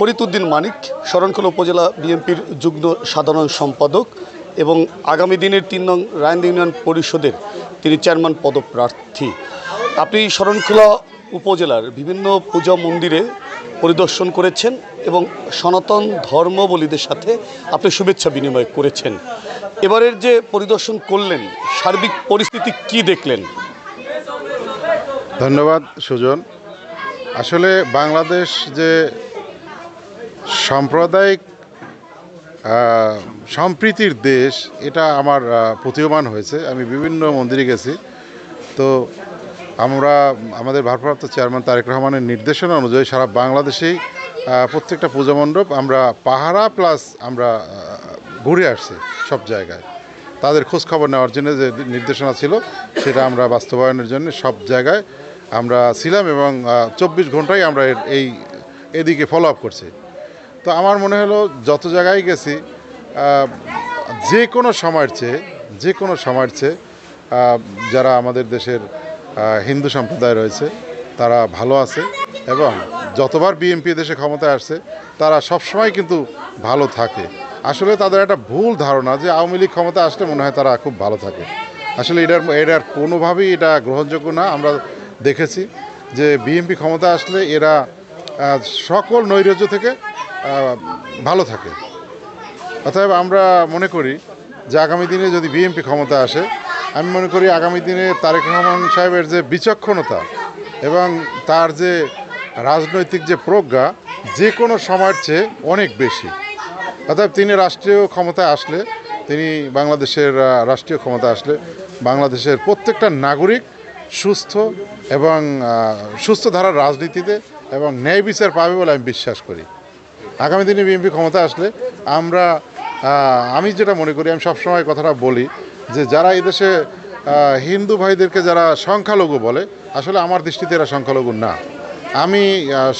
ফরিদউদ্দিন মানিক, শরণখোলা উপজেলা বিএনপির যুগ্ম সাধারণ সম্পাদক এবং আগামী দিনের তিন নং রায়ন ইউনিয়ন পরিষদের তিনি চেয়ারম্যান পদপ্রার্থী। আপনি শরণখোলা উপজেলার বিভিন্ন পূজা মন্দিরে পরিদর্শন করেছেন এবং সনাতন ধর্মবলীদের সাথে আপনি শুভেচ্ছা বিনিময় করেছেন। এবারের যে পরিদর্শন করলেন, সার্বিক পরিস্থিতি কি দেখলেন? ধন্যবাদ, সুজন। আসলে বাংলাদেশ যে সাম্প্রদায়িক সম্প্রীতির দেশ, এটা আমার প্রতীয়মান হয়েছে। আমি বিভিন্ন মন্দিরে গেছি। তো আমরা, আমাদের ভারপ্রাপ্ত চেয়ারম্যান তারেক রহমানের নির্দেশনা অনুযায়ী সারা বাংলাদেশেই প্রত্যেকটা পূজা মণ্ডপ আমরা পাহারা প্লাস আমরা ঘুরে আসছি সব জায়গায়। তাদের খোঁজ খবর নেওয়ার জন্য যে নির্দেশনা ছিল, সেটা আমরা বাস্তবায়নের জন্য সব জায়গায় আমরা ছিলাম এবং চব্বিশ ঘন্টায় আমরা এই, এদিকে ফলো আপ করছি। তো আমার মনে হলো যত জায়গায় গেছি যে কোনো সময়ের চেয়ে, যে কোনো সময়ের চেয়ে যারা আমাদের দেশের হিন্দু সম্প্রদায় রয়েছে, তারা ভালো আছে এবং যতবার বিএনপি দেশে ক্ষমতায় আসছে, তারা সবসময় কিন্তু ভালো থাকে। আসলে তাদের একটা ভুল ধারণা যে আওয়ামী লীগ ক্ষমতা আসলে মনে হয় তারা খুব ভালো থাকে। আসলে এটার এটার কোনোভাবেই এটা গ্রহণযোগ্য না, আমরা দেখেছি যে বিএনপি ক্ষমতা আসলে এরা সকল নৈরাজ্য থেকে ভালো থাকে। অতএব আমরা মনে করি যে আগামী দিনে যদি বিএনপি ক্ষমতা আসে, আমি মনে করি আগামী দিনে তারেক রহমান সাহেবের যে বিচক্ষণতা এবং তার যে রাজনৈতিক যে প্রজ্ঞা, যে কোনো সময়ের চেয়ে অনেক বেশি। অতএব তিনি রাষ্ট্রীয় ক্ষমতায় আসলে, তিনি বাংলাদেশের রাষ্ট্রীয় ক্ষমতা আসলে, বাংলাদেশের প্রত্যেকটা নাগরিক সুস্থ এবং সুস্থ ধারার রাজনীতিতে এবং ন্যায় বিচার পাবে বলে আমি বিশ্বাস করি। আগামী দিনে বিএনপি ক্ষমতা আসলে আমরা আমি যেটা মনে করি, আমি সবসময় কথাটা বলি যে যারা এদেশে হিন্দু ভাইদেরকে যারা সংখ্যালঘু বলে, আসলে আমার দৃষ্টিতে এরা সংখ্যালঘু না। আমি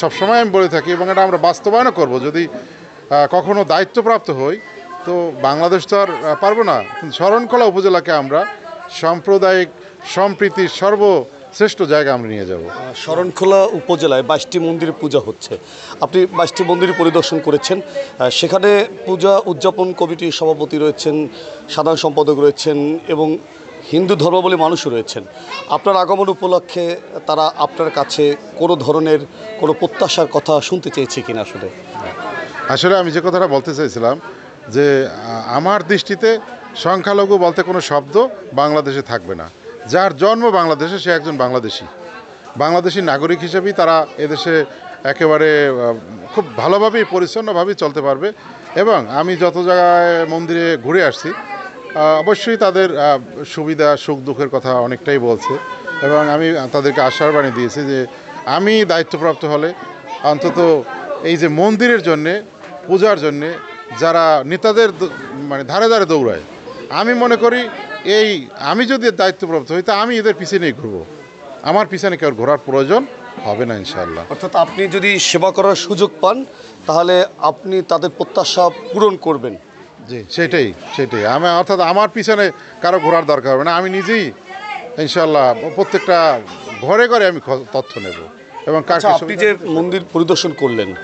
সবসময় আমি বলে থাকি এবং এটা আমরা বাস্তবায়নও করব। যদি কখনো দায়িত্বপ্রাপ্ত হই, তো বাংলাদেশ তো আর পারব না। শরণকলা উপজেলাকে আমরা সাম্প্রদায়িক সম্প্রীতির সর্বশ্রেষ্ঠ জায়গা আমরা নিয়ে যাব। শরণখোলা উপজেলায় বাইশটি মন্দিরে পূজা হচ্ছে। আপনি বাইশটি মন্দির পরিদর্শন করেছেন। সেখানে পূজা উদযাপন কমিটির সভাপতি রয়েছেন সাধারণ সম্পাদক রয়েছেন এবং হিন্দু ধর্মাবলী মানুষও রয়েছেন। আপনার আগমন উপলক্ষে তারা আপনার কাছে কোনো ধরনের কোনো প্রত্যাশার কথা শুনতে চেয়েছে কিনা আসলে? আসলে আমি যে কথাটা বলতে চাইছিলাম যে আমার দৃষ্টিতে সংখ্যালঘু বলতে কোনো শব্দ বাংলাদেশে থাকবে না। যার জন্ম বাংলাদেশে সে একজন বাংলাদেশি। বাংলাদেশি নাগরিক হিসেবেই তারা এদেশে একেবারে খুব ভালোভাবেই, পরিচ্ছন্নভাবেই চলতে পারবে। এবং আমি যত জায়গায় মন্দিরে ঘুরে আসছি অবশ্যই তাদের সুবিধা, সুখ, দুঃখের কথা অনেকটাই বলছে। এবং আমি তাদেরকে আশ্বাস বাণী দিয়েছি যে আমি দায়িত্বপ্রাপ্ত হলে অন্তত এই যে মন্দিরের জন্যে, পূজার জন্যে যারা নেতাদের মানে ধারে ধারে দৌড়ায়, আমি মনে করি এই আমি যদি দায়িত্বপ্রাপ্ত হই তা আমি এদের পিছনেই ঘুরবো। আমার পিছনে কেউ ঘোরার প্রয়োজন হবে না ইনশাল্লাহ অর্থাৎ আপনি যদি সেবা করার সুযোগ পান তাহলে আপনি তাদের প্রত্যাশা পূরণ করবেন। জি সেটাই সেটাই। আমি অর্থাৎ আমার পিছনে কারও ঘোরার দরকার হবে না। আমি নিজেই ইনশাল্লাহ প্রত্যেকটা ঘরে ঘরে আমি তথ্য নেব। এবং আচ্ছা আপনি যে মন্দির পরিদর্শন করলেন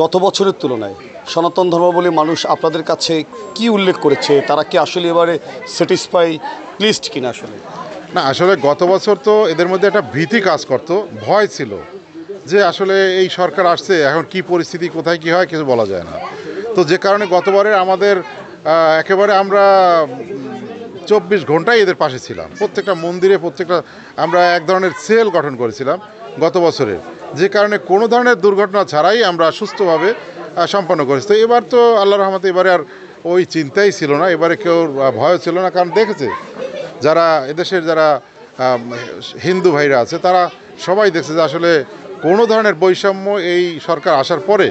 গত বছরের তুলনায় সনাতন ধর্মাবলী মানুষ আপনাদের কাছে কি উল্লেখ করেছে? তারা কি আসলে এবারে স্যাটিসফাই প্লিজড কিনা আসলে? না, আসলে গত বছর তো এদের মধ্যে একটা ভীতি কাজ করতো, ভয় ছিল যে আসলে এই সরকার আসছে, এখন কি পরিস্থিতি, কোথায় কি হয় কিছু বলা যায় না। তো যে কারণে গতবারে আমাদের একেবারে আমরা চব্বিশ ঘন্টাই এদের পাশে ছিলাম। প্রত্যেকটা মন্দিরে প্রত্যেকটা আমরা এক ধরনের সেল গঠন করেছিলাম গত বছরের। যে কারণে কোনো ধরনের দুর্ঘটনা ছাড়াই আমরা সুস্থভাবে সম্পন্ন করেছি। তো এবার তো আল্লাহ রহমতে এবারে আর ওই চিন্তাই ছিল না, এবারে কেউ ভয় ছিল না। কারণ দেখেছে, যারা এদেশের যারা হিন্দু ভাইরা আছে, তারা সবাই দেখছে যে আসলে কোনো ধরনের বৈষম্য এই সরকার আসার পরে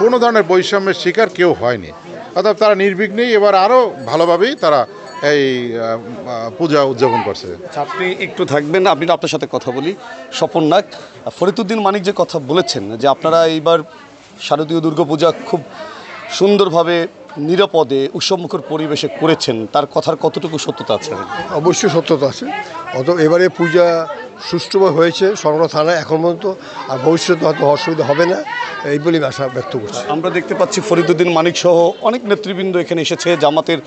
কোনো ধরনের বৈষম্যের শিকার কেউ হয়নি। অর্থাৎ তারা নির্বিঘ্নেই এবার আরও ভালোভাবেই তারা এই পূজা উদযাপন করছে। আচ্ছা, আপনি একটু থাকবেন আপনি আপনার সাথে কথা বলি। স্বপন নাক ফরিদুদ্দিন মানিক যে কথা বলেছেন যে আপনারা এইবার শারদীয় দুর্গাপূজা খুব সুন্দরভাবে নিরাপদে উৎসবমুখর পরিবেশে করেছেন তার কথার কতটুকু সত্যতা আছে? অবশ্যই সত্যতা আছে। অত এবারে পূজা সুষ্ঠুভাবে হয়েছে সরকার থানায় এখন পর্যন্ত আর ভবিষ্যতে হয়তো অসুবিধা হবে না এই বলেই আশা ব্যক্ত করছি। আমরা দেখতে পাচ্ছি ফরিদুদ্দিন মানিক সহ অনেক নেতৃবৃন্দ এখানে এসেছে জামাতের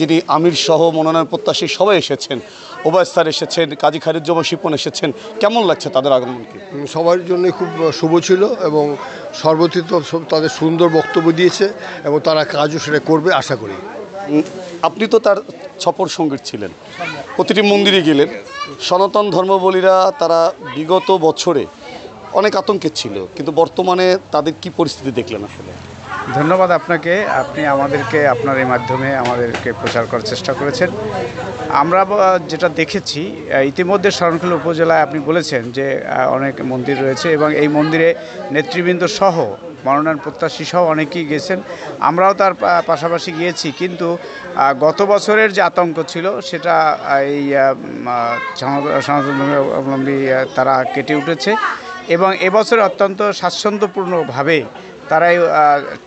যিনি আমির সহ মনোনয়ন প্রত্যাশী সবাই এসেছেন ওবায়দ স্যার এসেছেন কাজী খারিজ্জামান শিপন এসেছেন কেমন লাগছে তাদের আগমনকে? সবার জন্য খুব শুভ ছিল এবং সর্বত্রিত তাদের সুন্দর বক্তব্য দিয়েছে এবং তারা কাজও সেটা করবে আশা করি। আপনি তো তার ছপর সংগীত ছিলেন প্রতিটি মন্দিরে গেলেন সনাতন ধর্মবলীরা তারা বিগত বছরে অনেক আতঙ্কে ছিল, কিন্তু বর্তমানে তাদের কি পরিস্থিতি দেখলেন আসলে? ধন্যবাদ আপনাকে। আপনি আমাদেরকে আপনার এই মাধ্যমে আমাদেরকে প্রচার করার চেষ্টা করেছেন। আমরা যেটা দেখেছি ইতিমধ্যে শরণখোলা উপজেলায় আপনি বলেছেন যে অনেক মন্দির রয়েছে এবং এই মন্দিরে নেতৃবৃন্দ সহ মনোনয়ন প্রত্যাশী সহ অনেকেই গেছেন। আমরাও তার পাশাপাশি গিয়েছি। কিন্তু গত বছরের যে আতঙ্ক ছিল, সেটা এই সনাতন অবলম্বী তারা কেটে উঠেছে। এবং এবছর অত্যন্ত স্বাচ্ছন্দ্যপূর্ণভাবে তারাই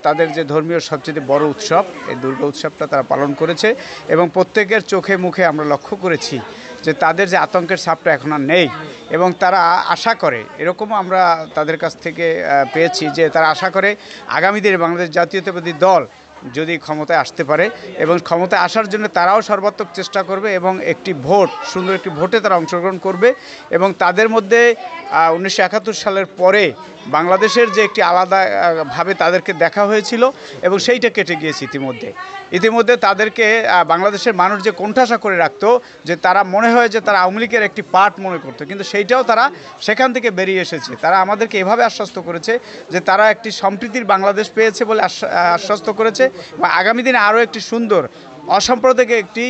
তাদের যে ধর্মীয় সবচেয়ে বড় উৎসব, এই দুর্গা উৎসবটা তারা পালন করেছে। এবং প্রত্যেকের চোখে মুখে আমরা লক্ষ্য করেছি যে তাদের যে আতঙ্কের সাপটা এখন আর নেই এবং তারা আশা করে, এরকমও আমরা তাদের কাছ থেকে পেয়েছি যে তারা আশা করে আগামী দিনে বাংলাদেশ জাতীয়তাবাদী দল যদি ক্ষমতায় আসতে পারে এবং ক্ষমতায় আসার জন্য তারাও সর্বাত্মক চেষ্টা করবে এবং একটি ভোট, সুন্দর একটি ভোটে তারা অংশগ্রহণ করবে এবং তাদের মধ্যে উনিশশো একাত্তর সালের পরে বাংলাদেশের যে একটি আলাদা ভাবে তাদেরকে দেখা হয়েছিল এবং সেইটা কেটে গিয়েছে ইতিমধ্যে। ইতিমধ্যে তাদেরকে বাংলাদেশের মানুষ যে কোণঠাসা করে রাখতো, যে তারা মনে হয় যে তারা আওয়ামী লীগের একটি পার্ট মনে করতো, কিন্তু সেইটাও তারা সেখান থেকে বেরিয়ে এসেছে। তারা আমাদেরকে এভাবে আশ্বস্ত করেছে যে তারা একটি সম্প্রীতির বাংলাদেশ পেয়েছে বলে আশ্ব- আশ্বস্ত করেছে এবং আগামী দিনে আরও একটি সুন্দর, অসাম্প্রদায়িক একটি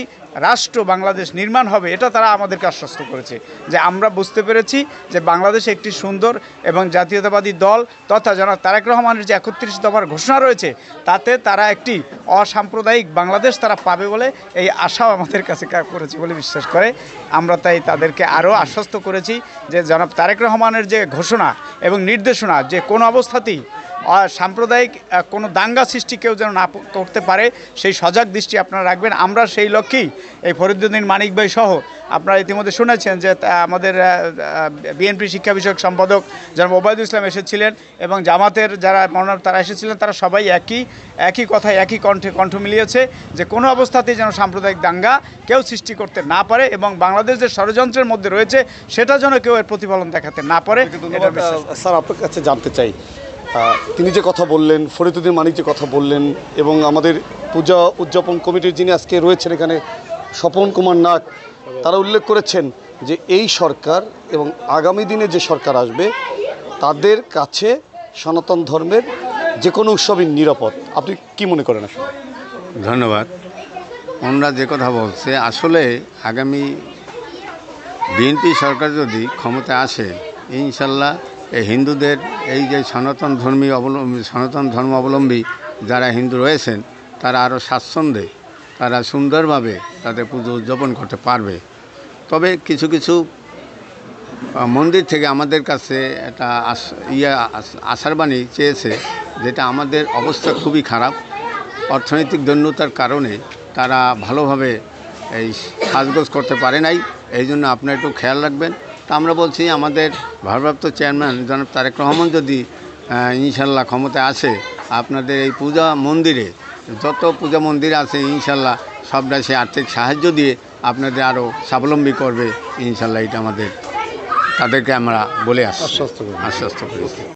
রাষ্ট্র বাংলাদেশ নির্মাণ হবে, এটা তারা আমাদেরকে আশ্বস্ত করেছে। যে আমরা বুঝতে পেরেছি যে বাংলাদেশ একটি সুন্দর এবং জাতীয়তাবাদী দল তথা জনাব তারেক রহমানের যে একত্রিশ দফার ঘোষণা রয়েছে, তাতে তারা একটি অসাম্প্রদায়িক বাংলাদেশ তারা পাবে বলে এই আশাও আমাদের কাছে করেছে বলে বিশ্বাস করে। আমরা তাই তাদেরকে আরও আশ্বস্ত করেছি যে জনাব তারেক রহমানের যে ঘোষণা এবং নির্দেশনা যে কোনো অবস্থাতেই সাম্প্রদায়িক কোনো দাঙ্গা সৃষ্টি কেউ যেন না করতে পারে সেই সজাগ দৃষ্টি আপনারা রাখবেন। আমরা সেই লক্ষ্যেই এই ফরিদুদ্দিন মানিক ভাই সহ আপনারা ইতিমধ্যে শুনেছেন যে আমাদের বিএনপি শিক্ষা বিষয়ক সম্পাদক জনাব ওবায়দুল ইসলাম এসেছিলেন এবং জামাতের যারা মনোনয়ন তারা এসেছিলেন তারা সবাই একই একই কথায় একই কণ্ঠে কণ্ঠ মিলিয়েছে যে কোনো অবস্থাতেই যেন সাম্প্রদায়িক দাঙ্গা কেউ সৃষ্টি করতে না পারে এবং বাংলাদেশ যে ষড়যন্ত্রের মধ্যে রয়েছে সেটা যেন কেউ এর প্রতিফলন দেখাতে না পারে স্যার আপনার কাছে জানতে চাই তিনি যে কথা বললেন ফরিদুদ্দিন মানিক যে কথা বললেন এবং আমাদের পূজা উদযাপন কমিটির যিনি আজকে রয়েছেন এখানে স্বপন কুমার নাগ, তারা উল্লেখ করেছেন যে এই সরকার এবং আগামী দিনে যে সরকার আসবে, তাদের কাছে সনাতন ধর্মের যে কোনো উৎসবই নিরাপদ। আপনি কি মনে করেন আসলে? ধন্যবাদ। ওনারা যে কথা বলছে, আসলে আগামী বিএনপি সরকার যদি ক্ষমতায় আসে, ইনশাল্লাহ এই হিন্দুদের, এই যে সনাতন ধর্মী অবলম্বী, সনাতন ধর্ম অবলম্বী যারা হিন্দু রয়েছেন, তারা আরও স্বাচ্ছন্দ্যে, তারা সুন্দরভাবে তাদের পুজো উদযাপন করতে পারবে। তবে কিছু কিছু মন্দির থেকে আমাদের কাছে একটা ইয়া আশ- আশার বাণী চেয়েছে, যেটা আমাদের অবস্থা খুবই খারাপ। অর্থনৈতিক দৈন্যতার কারণে তারা ভালোভাবে এই সাজগোজ করতে পারে নাই। এই জন্য আপনারা একটু খেয়াল রাখবেন। তা আমরা বলছি, আমাদের ভারপ্রাপ্ত চেয়ারম্যান জনাব তারেক রহমান যদি ইনশাল্লাহ ক্ষমতায় আসে আপনাদের এই পূজা মন্দিরে যত পূজা মন্দির আছে ইনশাল্লাহ সবটা সে আর্থিক সাহায্য দিয়ে আপনাদের আরও স্বাবলম্বী করবে ইনশাল্লাহ এটা আমাদের তাদেরকে আমরা বলে আশ্বস্ত। আশ্বস্ত করেছি